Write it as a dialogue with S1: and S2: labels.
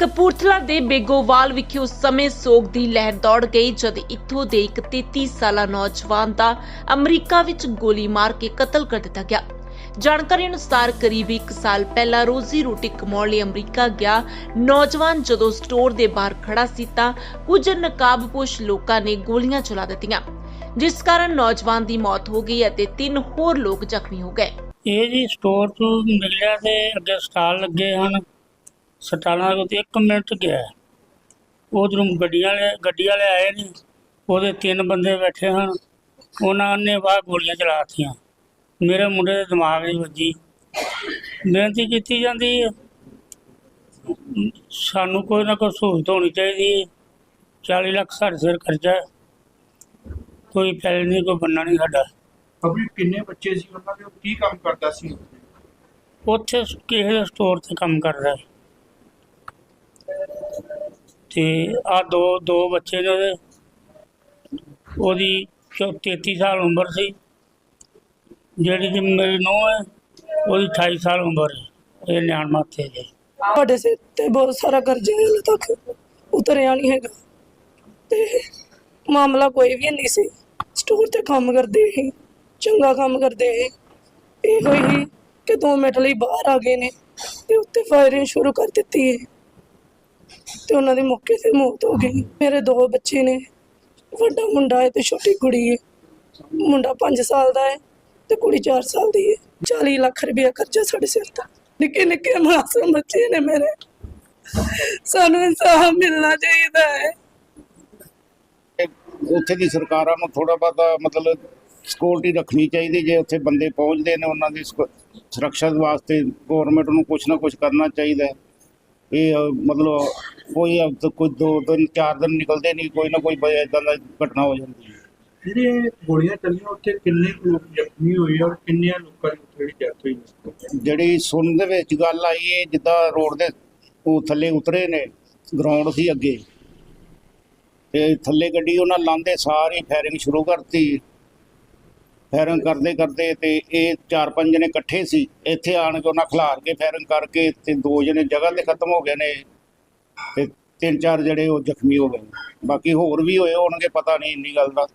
S1: ਕਪੂਰਥਲਾ ਦੇ ਬੇਗੋਵਾਲ ਵਿਖੇ ਉਸ ਸਮੇਂ ਸੋਗ ਦੀ ਲਹਿਰ ਦੌੜ ਗਈ, ਜਦ ਇੱਥੋਂ ਦੇ ਇੱਕ 33 ਸਾਲਾ ਨੌਜਵਾਨ ਦਾ ਅਮਰੀਕਾ ਵਿੱਚ ਗੋਲੀ ਮਾਰ ਕੇ ਕਤਲ ਕਰ ਦਿੱਤਾ ਗਿਆ। ਜਾਣਕਾਰੀ ਅਨੁਸਾਰ ਕਰੀਬ 1 ਸਾਲ ਪਹਿਲਾਂ ਰੋਜ਼ੀ ਰੋਟੀ ਕਮਾਉਣ ਲਈ ਅਮਰੀਕਾ ਗਿਆ। ਨੌਜਵਾਨ ਜਦੋਂ ਸਟੋਰ ਦੇ ਬਾਹਰ ਖੜਾ ਸੀ ਤਾਂ ਕੁਝ ਨਕਾਬਪੋਸ਼ ਲੋਕਾਂ ਨੇ ਗੋਲੀਆਂ ਚਲਾ ਦਿੱਤੀਆਂ, ਜਿਸ ਕਾਰਨ ਨੌਜਵਾਨ ਦੀ ਮੌਤ ਹੋ ਗਈ ਅਤੇ ਤਿੰਨ ਹੋਰ ਲੋਕ ਜ਼ਖਮੀ ਹੋ ਗਏ।
S2: ਇਹ ਜੀ ਸਟੋਰ ਤੋਂ ਮਿਲਿਆ ਤੇ ਅੱਗੇ ਸਟਾਲ ਲੱਗੇ ਹਨ। ਸਟਾਲਾਂ ਦੇ ਉੱਤੇ 1 ਮਿੰਟ ਗਿਆ। ਉਧਰੋਂ ਗੱਡੀਆਂ ਵਾਲੇ ਗੱਡੀ ਵਾਲੇ ਆਏ ਨੇ। ਉਹਦੇ ਤਿੰਨ ਬੰਦੇ ਬੈਠੇ ਹਨ। ਉਹਨਾਂ ਨੇ ਬਾਹਰ ਗੋਲੀਆਂ ਚਲਾਤੀਆਂ ਮੇਰੇ ਮੁੰਡੇ ਦੇ ਦਿਮਾਗ 'ਚ ਵੱਜੀ। ਬੇਨਤੀ ਕੀਤੀ ਜਾਂਦੀ ਹੈ। ਸਾਨੂੰ ਕੋਈ ਨਾ ਕੋਈ ਸਹੂਲਤ ਹੋਣੀ ਚਾਹੀਦੀ ਹੈ। 40 ਲੱਖ ਸਾਡੇ ਸਿਰ ਖਰਚਾ ਹੈ। ਕੋਈ ਪੈਸੇ ਨਹੀਂ ਕੋਈ ਬੰਨਾ ਨਹੀਂ ਸਾਡਾ।
S3: ਅਭੀ ਕਿੰਨੇ ਬੱਚੇ ਸੀ ਉਹਨਾਂ ਦੇ? ਉਹ ਕੀ ਕੰਮ ਕਰਦਾ ਸੀ?
S2: ਉੱਥੇ ਕਿਸੇ ਦੇ ਸਟੋਰ ਤੇ ਕੰਮ ਕਰਦਾ ਹੈ। ਤੇ ਆ ਦੋ ਦੋ ਬੱਚੇ ਨੇ ਉਹਦੇ। ਉਹਦੀ ਚੌ- 33 ਸਾਲ ਉਮਰ ਸੀ। ਜਿਹੜੀ ਕਿ ਮੇਰੀ ਨੂੰਹ ਹੈ, ਉਹਦੀ 28 ਸਾਲ ਉਮਰ ਹੈ। ਇਹ ਨਿਆਣ ਮਾਥੇ ਦੇ।
S4: ਸਾਡੇ ਸਿਰ ਤੇ ਬਹੁਤ ਸਾਰਾ ਕਰਜ਼ਾ ਹੈ ਹਲੇ ਤੱਕ। ਉਤਰਿਆ ਨਹੀਂ ਹੈਗਾ। ਤੇ ਮਾਮਲਾ ਕੋਈ ਵੀ ਨਹੀਂ ਸੀ। ਸਟੋਰ ਤੇ ਕੰਮ ਕਰਦੇ ਸੀ। ਚੰਗਾ ਕੰਮ ਕਰਦੇ ਸੀ। ਇਹੋ ਹੀ ਕਿ 2 ਮਿੰਟ ਲਈ ਬਾਹਰ ਆ ਗਏ ਨੇ ਤੇ ਉੱਤੇ ਫਾਇਰਿੰਗ ਸ਼ੁਰੂ ਕਰ ਦਿੱਤੀ ਹੈ। ਤੇ ਉਹਨਾਂ ਦੀ ਮੌਕੇ ਤੇ ਮੌਤ ਹੋ ਗਈ। ਮੇਰੇ ਦੋ ਬੱਚੇ ਨੇ, ਵੱਡਾ ਮੁੰਡਾ ਹੈ ਤੇ ਛੋਟੀ ਕੁੜੀ ਹੈ। ਮੁੰਡਾ 5 ਸਾਲ ਦਾ ਹੈ ਤੇ ਕੁੜੀ 4 ਸਾਲ ਦੀ ਹੈ। 40 ਲੱਖ ਰੁਪਇਆ ਖਰਚਾ ਸਾਡੇ ਸਿਰ ਤੇ ਨਿੱਕੇ ਨਿੱਕੇ ਮਾਸੂਮ ਬੱਚੇ ਨੇ ਮੇਰੇ। ਸਾਨੂੰ ਇਨਸਾਫ ਮਿਲਣਾ ਚਾਹੀਦਾ ਹੈ।
S5: ਉੱਥੇ ਦੀ ਸਰਕਾਰਾਂ ਨੂੰ ਥੋੜਾ ਬਹੁਤਾ ਮਤਲਬ ਸਿਕਿਉਰਿਟੀ ਰੱਖਣੀ ਚਾਹੀਦੀ ਜੇ ਉੱਥੇ ਬੰਦੇ ਪਹੁੰਚਦੇ ਨੇ, ਉਹਨਾਂ ਦੀ ਸੁਰੱਖਿਆ ਵਾਸਤੇ ਗਵਰਨਮੈਂਟ ਨੂੰ ਕੁਝ ਨਾ ਕੁਝ ਕਰਨਾ ਚਾਹੀਦਾ ਹੈ। ਇਹ ਮਤਲਬ ਕੋਈ ਅ, ਤਾਂ ਕੋਈ ਦੋ ਦਿਨ ਚਾਰ ਦਿਨ ਨਿਕਲਦੇ ਨਹੀਂ ਕੋਈ ਨਾ ਕੋਈ ਇਦਾਂ ਦਾ ਘਟਨਾ ਹੋ ਜਾਂਦੀ ਹੈ।
S3: ਜਿਹੜੇ ਗੋਲੀਆਂ ਚੱਲੀਆਂ ਉੱਥੇ ਕਿੰਨੇ ਕੁ ਲੋਕ ਜ਼ਖਮੀ ਹੋਏ ਔਰ ਕਿੰਨੇ ਲੋਕਾਂ ਦੀ ਜਿਹੜੀ ਡੈਥ ਹੋਈ
S5: ਜਿਹੜੀ ਸੁਣਨ ਦੇ ਵਿੱਚ ਗੱਲ ਆਈ ਹੈ ਜਿੱਦਾਂ ਰੋਡ ਦੇ ਉਹ ਥੱਲੇ ਉਤਰੇ ਨੇ ਗਰਾਊਂਡ ਸੀ ਅੱਗੇ। ਤੇ ਥੱਲੇ ਗੱਡੀ ਉਹਨਾਂ ਲਾਂਦੇ ਸਾਰੀ ਫਾਇਰਿੰਗ ਸ਼ੁਰੂ ਕਰਤੀ। ਫਾਇਰਿੰਗ ਕਰਦੇ ਕਰਦੇ ਤੇ ਇਹ ਚਾਰ ਪੰਜ ਜਣੇ ਇਕੱਠੇ ਸੀ। ਇੱਥੇ ਆਣ ਕੇ ਉਹਨਾਂ ਖਿਲਾਰ ਕੇ ਫਾਇਰਿੰਗ ਕਰਕੇ ਤੇ ਦੋ ਜਣੇ ਜਗ੍ਹਾ ਤੇ ਖਤਮ ਹੋ ਗਏ ਨੇ ਤੇ ਤਿੰਨ ਚਾਰ ਜਿਹੜੇ ਉਹ ਜ਼ਖਮੀ ਹੋ ਗਏ ਬਾਕੀ ਹੋਰ ਵੀ ਹੋਏ ਹੋਣਗੇ, ਪਤਾ ਨਹੀਂ ਇੰਨੀ ਗੱਲ ਦਾ।